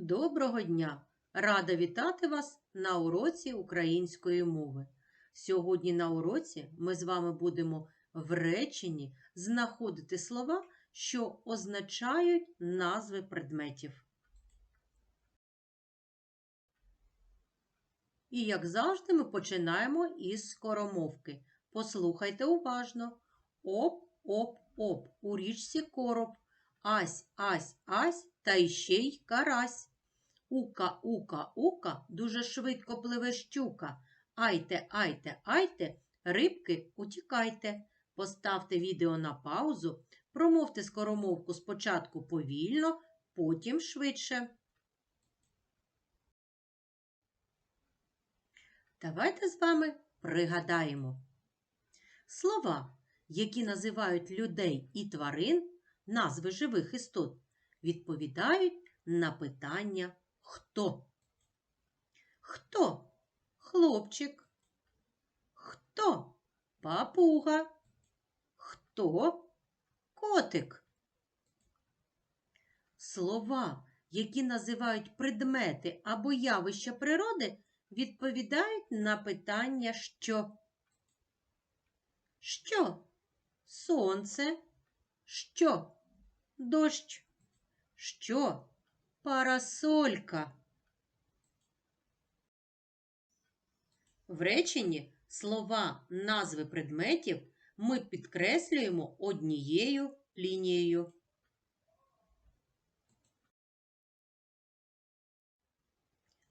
Доброго дня! Рада вітати вас на уроці української мови. Сьогодні на уроці ми з вами будемо в реченні знаходити слова, що означають назви предметів. І, як завжди, ми починаємо із скоромовки. Послухайте уважно. Оп, оп, оп. У річці короб. Ась, ась, ась, та іще й карась. Ука, ука, ука, дуже швидко пливе щука. Айте, айте, айте, рибки, утікайте. Поставте відео на паузу, промовте скоромовку спочатку повільно, потім швидше. Давайте з вами пригадаємо. Слова, які називають людей і тварин, назви живих істот, відповідають на питання хто. Хто? Хлопчик. Хто? Папуга. Хто? Котик. Слова, які називають предмети або явища природи, відповідають на питання що. Що? Сонце? Що? Дощ? Що? Парасолька. В реченні слова назви предметів ми підкреслюємо однією лінією.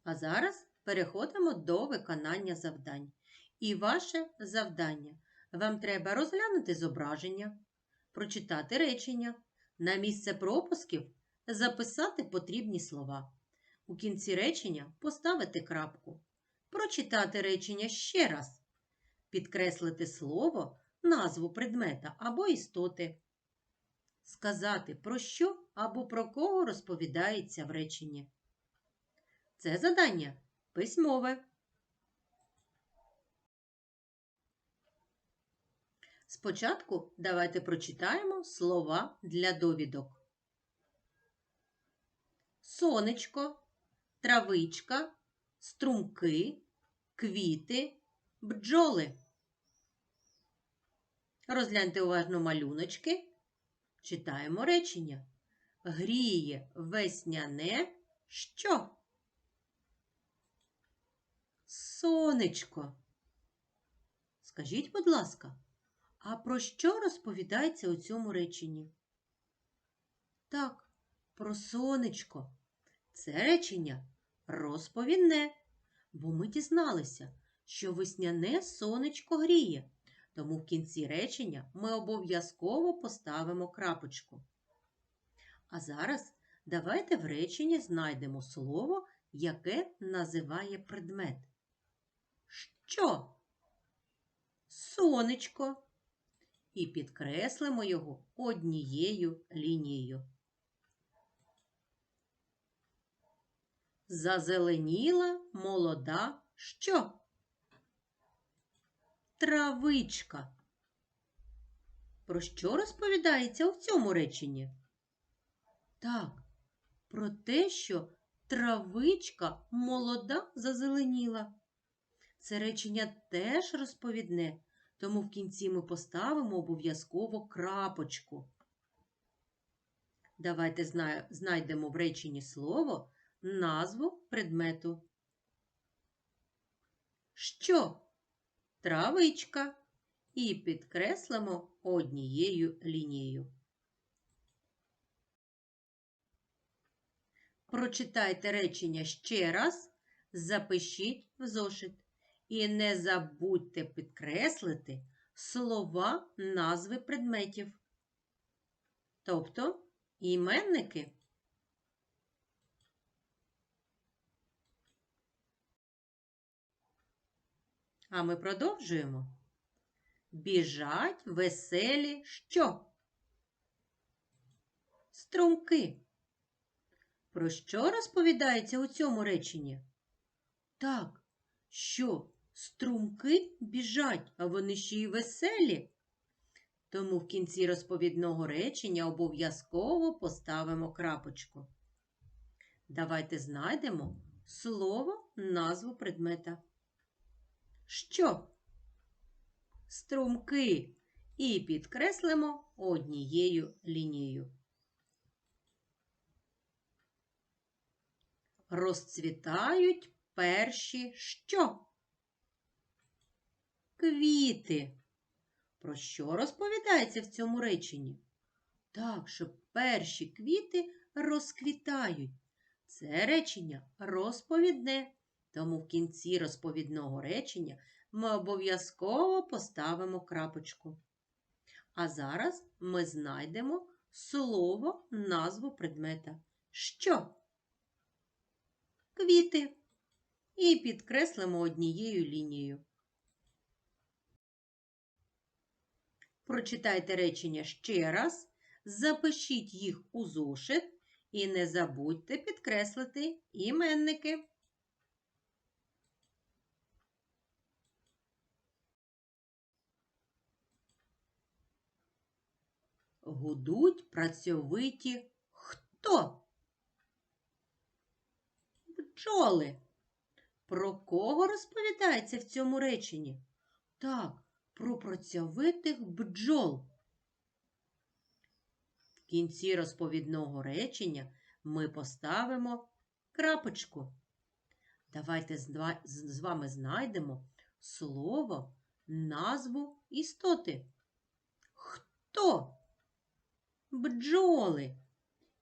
А зараз переходимо до виконання завдань. І ваше завдання. Вам треба розглянути зображення, прочитати речення, на місце пропусків записати потрібні слова. У кінці речення поставити крапку, прочитати речення ще раз, підкреслити слово, назву предмета або істоти, сказати, про що або про кого розповідається в реченні. Це задання письмове. Спочатку давайте прочитаємо слова для довідок. Сонечко, травичка, струмки, квіти, бджоли. Розгляньте уважно малюночки. Читаємо речення. Гріє весняне що? Сонечко. Скажіть, будь ласка, а про що розповідається у цьому реченні? Так, про сонечко. Це речення розповідне, бо ми дізналися, що весняне сонечко гріє, тому в кінці речення ми обов'язково поставимо крапочку. А зараз давайте в реченні знайдемо слово, яке називає предмет. Що? Сонечко. І підкреслимо його однією лінією. Зазеленіла молода що? Травичка. Про що розповідається у цьому реченні? Так, про те, що травичка молода зазеленіла. Це речення теж розповідне, тому в кінці ми поставимо обов'язково крапочку. Давайте знайдемо в реченні слово назву предмету. Що? Травичка. І підкреслимо однією лінією. Прочитайте речення ще раз, запишіть в зошит. І не забудьте підкреслити слова назви предметів. Тобто іменники. А ми продовжуємо. Біжать веселі що? Струмки. Про що розповідається у цьому реченні? Так, що струмки біжать, а вони ще й веселі. Тому в кінці розповідного речення обов'язково поставимо крапочку. Давайте знайдемо слово, назву предмета. Що? Струмки. І підкреслимо однією лінією. Розцвітають перші що? Квіти. Про що розповідається в цьому реченні? Так, що перші квіти розквітають. Це речення розповідне, тому в кінці розповідного речення ми обов'язково поставимо крапочку. А зараз ми знайдемо слово, назву предмета. Що? Квіти. І підкреслимо однією лінією. Прочитайте речення ще раз, запишіть їх у зошит і не забудьте підкреслити іменники. Гудуть працьовиті хто? Бджоли. Про кого розповідається в цьому реченні? Так, про працьовитих бджол. В кінці розповідного речення ми поставимо крапочку. Давайте з вами знайдемо слово, назву істоти. Хто? Бджоли.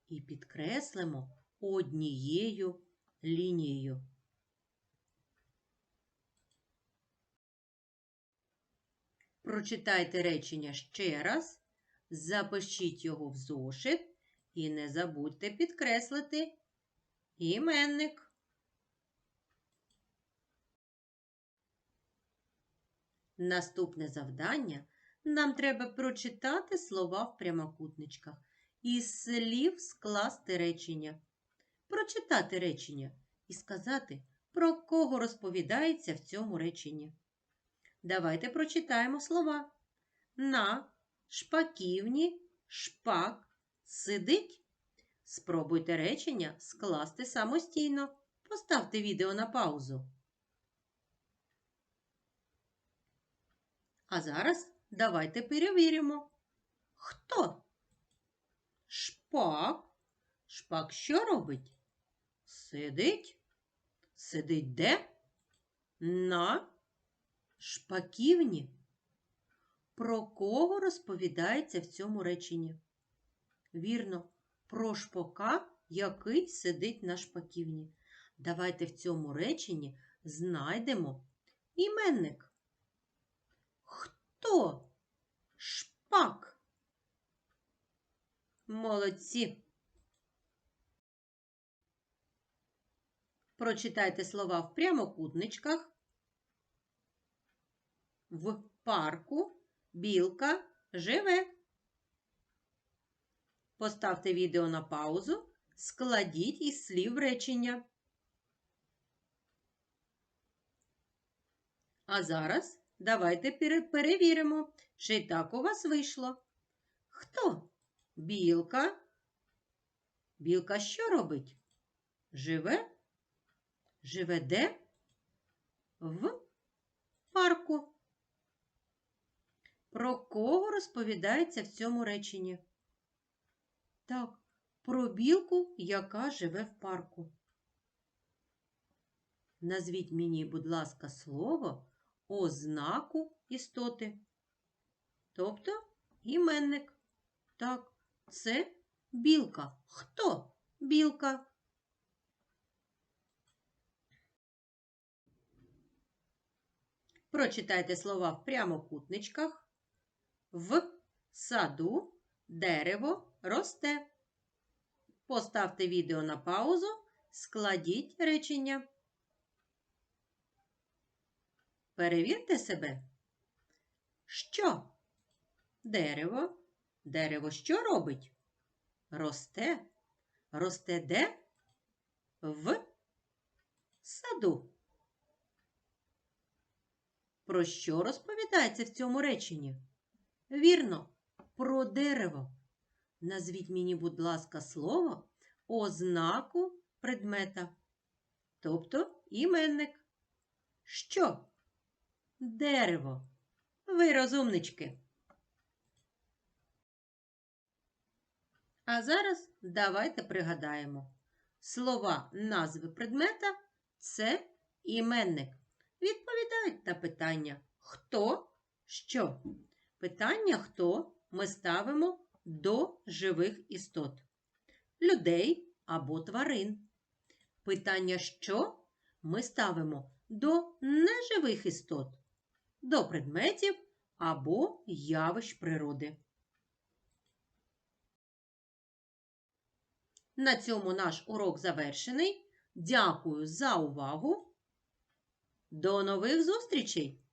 І підкреслимо однією лінією. Прочитайте речення ще раз, запишіть його в зошит і не забудьте підкреслити іменник. Наступне завдання нам треба прочитати слова в прямокутничках і слів скласти речення. Прочитати речення і сказати, про кого розповідається в цьому реченні. Давайте прочитаємо слова. На шпаківні шпак сидить. Спробуйте речення скласти самостійно. Поставте відео на паузу. А зараз давайте перевіримо. Хто? Шпак. Шпак що робить? Сидить. Сидить де? На шпаківні. Про кого розповідається в цьому реченні? Вірно, про шпака, який сидить на шпаківні. Давайте в цьому реченні знайдемо іменник. Хто? Шпак. Молодці. Прочитайте слова в прямокутничках. В парку білка живе. Поставте відео на паузу, складіть із слів речення. А зараз давайте перевіримо, чи так у вас вийшло. Хто? Білка. Білка що робить? Живе? Живе де? В парку. Про кого розповідається в цьому реченні? Так, про білку, яка живе в парку. Назвіть мені, будь ласка, слово ознаку істоти. Тобто іменник. Так, це білка. Хто білка? Прочитайте слова в прямокутничках. В саду дерево росте. Поставте відео на паузу, складіть речення. Перевірте себе. Що? Дерево. Дерево що робить? Росте. Росте де? В саду. Про що розповідається в цьому реченні? Вірно, про дерево. Назвіть мені, будь ласка, слово ознаку предмета, тобто іменник. Що? Дерево. Ви розумнички. А зараз давайте пригадаємо. Слова назви предмета це іменник. Відповідають на питання хто, що. Питання хто ми ставимо до живих істот, людей або тварин. Питання що ми ставимо до неживих істот, до предметів або явищ природи. На цьому наш урок завершений. Дякую за увагу. До нових зустрічей!